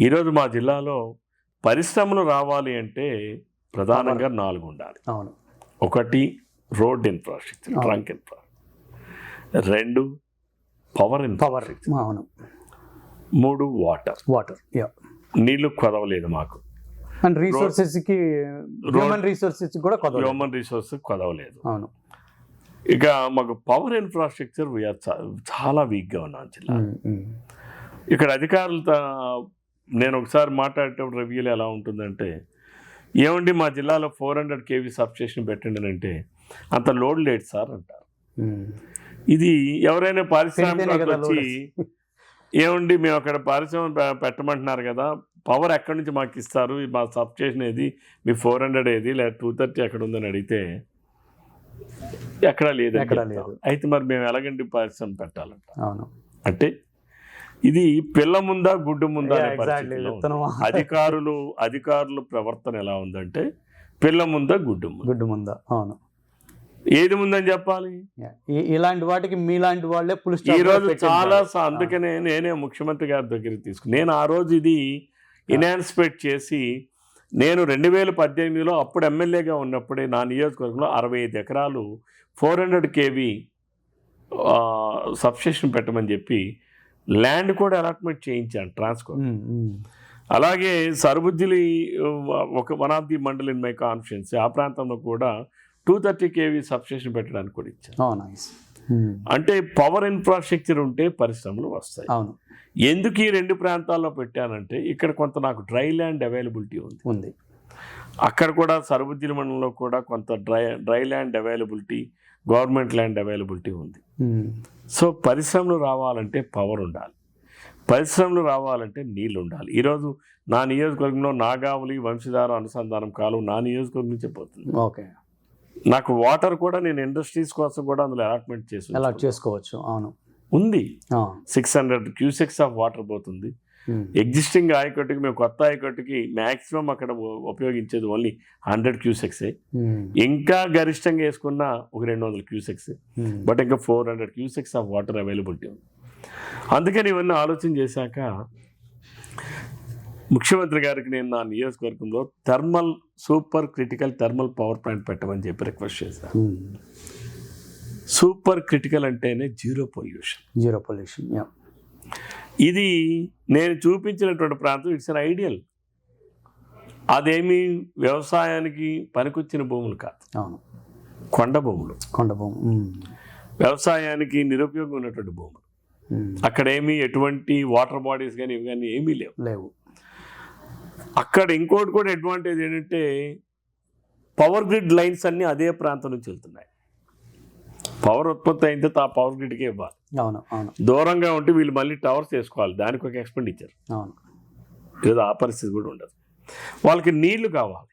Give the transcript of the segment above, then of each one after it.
ఈరోజు మా జిల్లాలో పరిశ్రమలు రావాలి అంటే ప్రధానంగా నాలుగు ఉండాలి. అవును. ఒకటి రోడ్ ఇన్ఫ్రాస్ట్రక్చర్. ట్రంక్ ఇన్ఫ్రా రెండు పవర్ పవర్ ఇన్ఫ్రాస్ట్రక్చర్ అవును. మూడు వాటర్ వాటర్ యా నీళ్ళు కొదవలేదు మాకు. అండ్ రీసోర్సెస్కి హ్యూమన్ రీసోర్సెస్ కూడా హ్యూమన్ రిసోర్స్ కొదవలేదు. అవును. ఇక మాకు పవర్ ఇన్ఫ్రాస్ట్రక్చర్ వీఆర్ చాలా వీక్గా ఉన్నాం జిల్లా. ఇక్కడ అధికారులతో నేను ఒకసారి మాట్లాడేటప్పుడు రివ్యూలో ఎలా ఉంటుందంటే ఏమండి మా జిల్లాలో ఫోర్ హండ్రెడ్ కేవీ సబ్స్టేషన్ పెట్టండి అని అంటే అంత లోడ్ లేదు సార్ అంటారు. ఇది ఎవరైనా పారిశ్రామిక వచ్చి ఏమండి మేము అక్కడ పారిశ్రమ పె- పెట్టమంటున్నారు కదా పవర్ ఎక్కడి నుంచి మాకు ఇస్తారు? మా సబ్స్టేషన్ ఏది? మీ ఫోర్ హండ్రెడ్ ఏది? లేదా టూ థర్టీ ఎక్కడ ఉందని అడిగితే ఎక్కడా లేదు ఎక్కడా లేదు. అయితే మరి మేము ఎలాగండి పారిశ్రమ పెట్టాలంట అవును. అంటే ఇది పిల్ల ముందా గుడ్డు ముందా అధికారులు అధికారుల ప్రవర్తన ఎలా ఉందంటే పిల్ల ముందా గుడ్డు గుడ్డు ముందా అవును. ఏది ముందని చెప్పాలి? ఇలాంటి వాటికి మీలాంటి వాళ్ళే పులి ఈ రోజు చాలా స- అందుకనే నేనే ముఖ్యమంత్రి గారి దగ్గరికి తీసుకు నేను ఆ రోజు ఇది ఇనాన్స్పేట్ చేసి నేను రెండు వేల పద్దెనిమిదిలో అప్పుడు ఎమ్మెల్యేగా ఉన్నప్పుడే నా నియోజకవర్గంలో అరవై ఐదు ఎకరాలు ఫోర్ హండ్రెడ్ కేవీ సబ్స్టేషన్ పెట్టమని చెప్పి ల్యాండ్ కూడా అలాట్మెంట్ చేయించాను ట్రాన్స్కోర్ అలాగే సరుబుజ్జిలి ఒక one of the mandal in my confidence ఆ ప్రాంతంలో కూడా టూ థర్టీ కేవీ సబ్స్టేషన్ పెట్టడానికి కూడా ఇచ్చాను. అంటే పవర్ ఇన్ఫ్రాస్ట్రక్చర్ ఉంటే పరిశ్రమలు వస్తాయి. అవును. ఎందుకు ఈ రెండు ప్రాంతాల్లో పెట్టానంటే ఇక్కడ కొంత నాకు డ్రై ల్యాండ్ అవైలబిలిటీ ఉంది. ఉంది. అక్కడ కూడా సరుబుద్దిల మండలంలో కూడా కొంత dry dry land availability government land availability ఉంది ఉమ్. సో పరిశ్రమలు రావాలంటే పవర్ ఉండాలి పరిశ్రమలు రావాలంటే నీళ్ళు ఉండాలి ఈరోజు నా నియోజకవర్గంలో నాగావళి వంశధార అనుసంధానం కాలం నా నియోజకవర్గం నుంచే పోతుంది ఓకే నాకు వాటర్ కూడా నేను ఇండస్ట్రీస్ కోసం కూడా అందులో అలాట్మెంట్ చేసి అలా ఉంచుకున్నాను. చేసుకోవచ్చు అవును ఉంది. Six hundred cusecs of water పోతుంది. ఎగ్జిస్టింగ్ ఆయకట్టుకి మేము కొత్త ఆయకట్టుకి మ్యాక్సిమం అక్కడ ఉపయోగించేది ఓన్లీ హండ్రెడ్ క్యూసెక్సే. ఇంకా గరిష్టంగా వేసుకున్న ఒక రెండు వందల క్యూసెక్స్. బట్ ఇంకా four hundred cusecs of water availability ఉంది. అందుకని ఇవన్నీ ఆలోచన చేశాక ముఖ్యమంత్రి గారికి నేను నా నియోజకవర్గంలో thermal super critical thermal power plant పెట్టమని చెప్పి రిక్వెస్ట్ చేశాను. సూపర్ క్రిటికల్ అంటేనే zero pollution zero pollution yeah ఇది నేను చూపించినటువంటి ప్రాంతం. ఇట్స్ అన్ ఐడియల్ అదేమి వ్యవసాయానికి పనికొచ్చిన భూములు కాదు. అవును. కొండ భూములు. కొండ భూమి ఉమ్. వ్యవసాయానికి నిరుపయోగం ఉన్నటువంటి భూములు. అక్కడేమి ఎటువంటి వాటర్ బాడీస్ కానీ ఇవి కానీ ఏమీ లేవు. లేవు. అక్కడ ఇంకోటి కూడా అడ్వాంటేజ్ ఏంటంటే పవర్ గ్రిడ్ లైన్స్ అన్నీ అదే ప్రాంతం నుంచి వెళ్తున్నాయి. పవర్ ఉత్పత్తి అయిన తర్వాత ఆ పవర్ గ్రిడ్కే ఇవ్వాలి. అవును అవును. దూరంగా ఉంటే వీళ్ళు మళ్ళీ టవర్స్ వేసుకోవాలి దానికి ఒక ఎక్స్పెండిచర్ అవును. ఈరోజు ఆ పరిస్థితి కూడా ఉండదు. వాళ్ళకి నీళ్ళు కావాలి.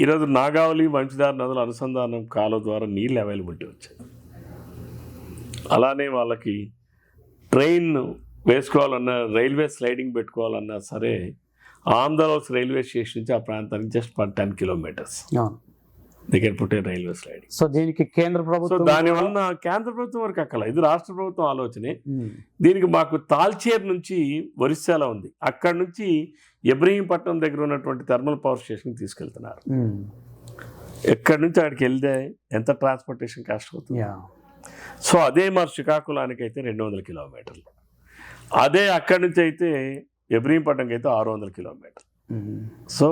ఈరోజు నాగావళి వంశధార నదుల అనుసంధానం కాలువ ద్వారా నీళ్ళు అవైలబిలిటీ వచ్చాయి. అలానే వాళ్ళకి ట్రైన్ వేసుకోవాలన్నా రైల్వే స్లైడింగ్ పెట్టుకోవాలన్నా సరే ఆంధ్రలోస్ రైల్వే స్టేషన్ నుంచి ఆ ప్రాంతానికి జస్ట్ పర్ టెన్ కిలోమీటర్స్ అవును. దగ్గర పుట్టే రైల్వే స్లైడింగ్. సో దీనికి కేంద్ర సో ప్రభుత్వం దానివల్ల కేంద్ర ప్రభుత్వం వరకు అక్కల. ఇది రాష్ట్ర ప్రభుత్వం ఆలోచనే. దీనికి మాకు తాల్చేర్ నుంచి ఒరిస్సాలో ఉంది. అక్కడ నుంచి ఇబ్రహీంపట్నం దగ్గర ఉన్నటువంటి థర్మల్ పవర్ స్టేషన్కి తీసుకెళ్తున్నారు. ఎక్కడి నుంచి అక్కడికి వెళ్తే ఎంత ట్రాన్స్పోర్టేషన్ కాస్ట్ అవుతుంది? సో అదే మరి శ్రీకాకుళానికి అయితే రెండు వందల కిలోమీటర్లు. అదే అక్కడి నుంచి అయితే ఇబ్రహీంపట్నంకి అయితే ఆరు వందల కిలోమీటర్లు. సో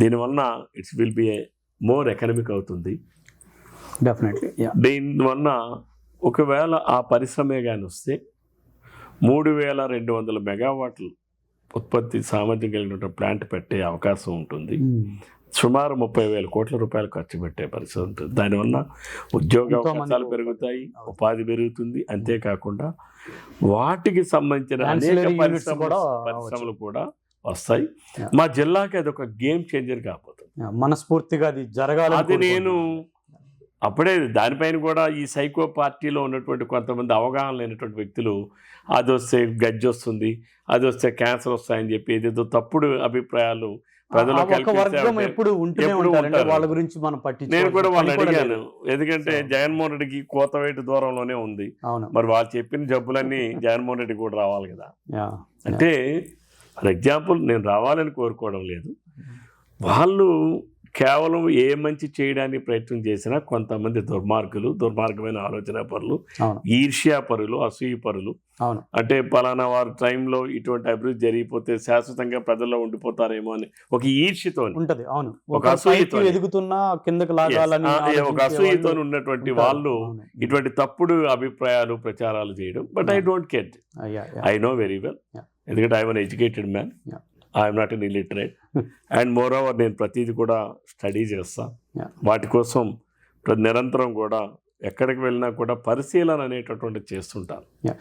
దీనివలన it's will be a more economic అవుతుంది. డెఫినెట్లీ యా దీనివలన ఒకవేళ ఆ పరిశ్రమే కానీ వస్తే మూడు వేల రెండు వందల మెగావాట్లు ఉత్పత్తి సామర్థ్యం కలిగిన ప్లాంట్ పెట్టే అవకాశం ఉంటుంది. ఉమ్. సుమారు ముప్పై వేల కోట్ల రూపాయలు ఖర్చు పెట్టే పరిస్థితి ఉంటుంది. దానివల్ల ఉద్యోగ అవకాశాలు పెరుగుతాయి ఉపాధి పెరుగుతుంది. అంతేకాకుండా వాటికి సంబంధించిన అనేక పరిశ్రమలు కూడా వస్తాయి. మా జిల్లాకి అది ఒక గేమ్ చేంజర్ కాబోతుంది. యా, మనస్ఫూర్తిగా అది జరగాలి అది నేను అప్పుడే దానిపైన కూడా ఈ సైకో పార్టీలో ఉన్నటువంటి కొంతమంది అవగాహన లేనటువంటి వ్యక్తులు అది వస్తే గజ్జి వస్తుంది అది వస్తే క్యాన్సర్ వస్తాయని చెప్పి ఏదేదో తప్పుడు అభిప్రాయాలు ఎప్పుడు. వాళ్ళ గురించి మనం నేను కూడా కూడా అడిగాను. ఎందుకంటే జగన్మోహన్ రెడ్డికి కోతవేటు దూరంలోనే ఉంది. మరి వాళ్ళు చెప్పిన జబ్బులన్నీ జగన్మోహన్ రెడ్డి కూడా రావాలి కదా. అంటే ఫర్ ఎగ్జాంపుల్ నేను రావాలని కోరుకోవడం లేదు. వాళ్ళు కేవలం ఏ మంచి చేయడానికి ప్రయత్నం చేసినా కొంతమంది దుర్మార్గులు దుర్మార్గమైన ఆలోచన పరులు ఈర్ష్యా పరులు అసూయ పరులు. అంటే పలానా వారి టైంలో ఇటువంటి అభివృద్ధి జరిగిపోతే శాశ్వతంగా ప్రజల్లో ఉండిపోతారేమో అని ఒక ఈర్ష్యతో ఉంటది. అవును. ఒక. పైకి ఎదుగుతున్నా కిందకి లాగాలని ఒక అసూయతో ఉన్నటువంటి. వాళ్ళు. ఇటువంటి తప్పుడు అభిప్రాయాలు ప్రచారాలు చేయడం. But I don't care. I know very well. ఎందుకంటే I'm educated man. I'm not an illiterate and moreover నేను ప్రతిదీ కూడా స్టడీ చేస్తా Yeah. వాటి కోసం నిరంతరం కూడా ఎక్కడికి వెళ్ళినా కూడా పరిశీలన అనేటటువంటి చేస్తుంటాను.